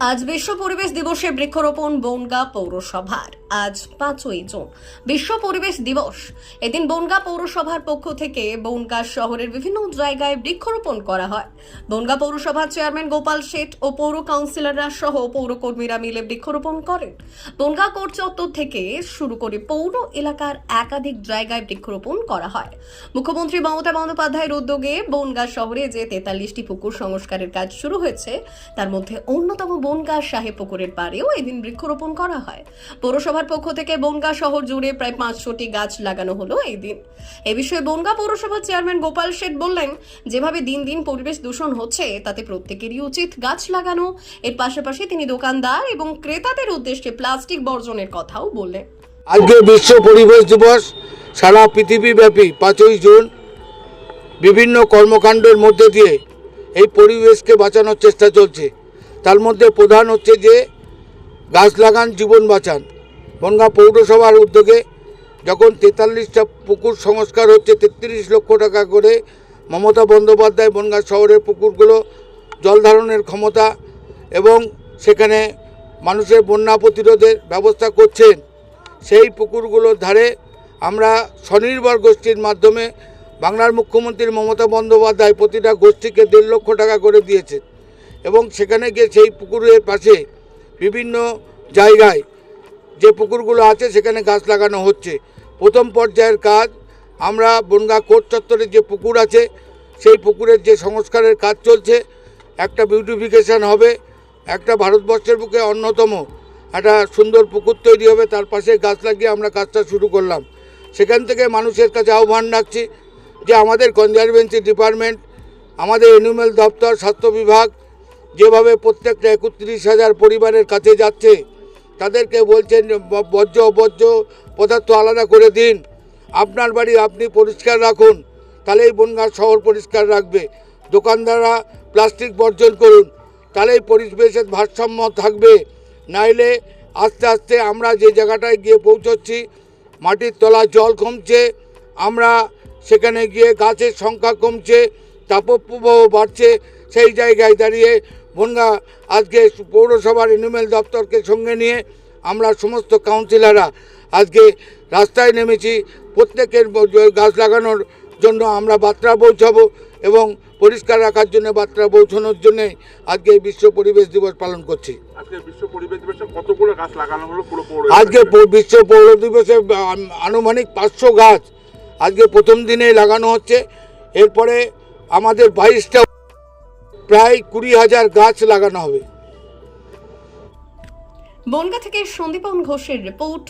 আজ বিশ্ব পরিবেশ দিবসে বৃক্ষরোপণ বনগা পৌরসভার। আজ পাঁচই জুন। বিশ্ব পরিবেশ দিবস। এদিন বনগা পৌরসভার পক্ষ থেকে বনগা শহরের বিভিন্ন জায়গায় বৃক্ষরোপণ করা হয়। বনগা পৌরসভার চেয়ারম্যান গোপাল শেঠ ও পৌর কাউন্সিলররা সহ পৌরকর্মীরা মিলে বৃক্ষরোপণ করেন। বনগা কোর্ট চত্বর থেকে শুরু করে পৌর এলাকার একাধিক জায়গায় বৃক্ষরোপণ করা হয়। মুখ্যমন্ত্রী মমতা বন্দ্যোপাধ্যায়ের উদ্যোগে বনগা শহরে যে তেতাল্লিশটি পুকুর সংস্কারের কাজ শুরু হয়েছে, তার মধ্যে অন্যতম বনগা সাহেব পুকুরের পাড়েও এদিন বৃক্ষরোপণ করা হয়। পৌরসভার পক্ষ থেকে বনগা শহর জুড়ে প্রায় পাঁচশোটি গাছ লাগানো হলো এই দিন। এ বিষয়ে বনগা পৌরসভার চেয়ারম্যান গোপাল শেঠ বললেন, যেভাবে দিন দিন পরিবেশ দূষণ হচ্ছে, তাতে প্রত্যেকেরই উচিত গাছ লাগানো। এর পাশাপাশি তিনি দোকানদার এবং ক্রেতাদের উদ্দেশ্যে প্লাস্টিক বর্জনের কথাও বললেন। আজকে বিশ্ব পরিবেশ দিবস, সারা পৃথিবীব্যাপী পাঁচই জুন বিভিন্ন কর্মকাণ্ডের মধ্যে দিয়ে এই পরিবেশকে বাঁচানোর চেষ্টা চলছে। তার মধ্যে প্রধান হচ্ছে যে, গাছ লাগান, জীবন বাঁচান। বনগাঁ পৌরসভার উদ্যোগে যখন তেতাল্লিশটা পুকুর সংস্কার হচ্ছে, তেত্রিশ লক্ষ টাকা করে মমতা বন্দ্যোপাধ্যায় বনগাঁ শহরের পুকুরগুলো জল ধারণের ক্ষমতা এবং সেখানে মানুষের বন্যা প্রতিরোধের ব্যবস্থা করছেন। সেই পুকুরগুলোর ধারে আমরা স্বনির্ভর গোষ্ঠীর মাধ্যমে বাংলার মুখ্যমন্ত্রী মমতা বন্দ্যোপাধ্যায় প্রতিটা গোষ্ঠীকে দেড় লক্ষ টাকা করে দিয়েছে এবং সেখানে গিয়ে সেই পুকুরের পাশে বিভিন্ন জায়গায় যে পুকুরগুলো আছে সেখানে গাছ লাগানো হচ্ছে। প্রথম পর্যায়ের কাজ, আমরা বনগা কোর্ট চত্বরে যে পুকুর আছে, সেই পুকুরের যে সংস্কারের কাজ চলছে, একটা বিউটিফিকেশন হবে। একটা ভারতবর্ষের বুকে অন্যতম। একটা সুন্দর পুকুর তৈরি হবে, তার পাশে গাছ লাগিয়ে আমরা কাজটা শুরু করলাম। সেখান থেকে মানুষের কাছে আহ্বান রাখছি যে আমাদের কনজারভেন্সি ডিপার্টমেন্ট, আমাদের এনিম্যাল দপ্তর, স্বাস্থ্য বিভাগ, যেভাবে প্রত্যেকটা একত্রিশ হাজার পরিবারের কাছে যাচ্ছে তাদেরকে বলছেন বর্জ্য, অবর্জ্য পদার্থ আলাদা করে দিন। আপনার বাড়ি আপনি পরিষ্কার রাখুন। তাহলেই বনগাঁ শহর পরিষ্কার রাখবে। দোকানদাররা প্লাস্টিক বর্জন করুন। তাহলেই পরিবেশের ভারসাম্য থাকবে। নাইলে আস্তে আস্তে আমরা যে জায়গাটায় গিয়ে পৌঁছচ্ছি, মাটির তলা জল কমছে, আমরা সেখানে গিয়ে গাছের সংখ্যা কমছে, তাপপ্রবাহ বাড়ছে, সেই জায়গায় দাঁড়িয়ে বনগা আজকে পৌরসভার এনিম্যাল দপ্তরকে সঙ্গে নিয়ে আমরা সমস্ত কাউন্সিলাররা আজকে রাস্তায় নেমেছি। প্রত্যেকের গাছ লাগানোর জন্য আমরা বার্তা পৌঁছাবো এবং পরিষ্কার রাখার জন্য বার্তা পৌঁছানোর জন্যে আজকে বিশ্ব পরিবেশ দিবস পালন করছি। আজকে বিশ্ব পুরো পৌর আজকে প- বিশ্ব পৌর দিবসে আনুমানিক পাঁচশো গাছ আজকে প্রথম দিনেই লাগানো হচ্ছে। এরপরে আমাদের বাইশটা প্রায় কুড়ি হাজার গাছ লাগানো হবে। বনগা থেকে সন্দীপন ঘোষের রিপোর্ট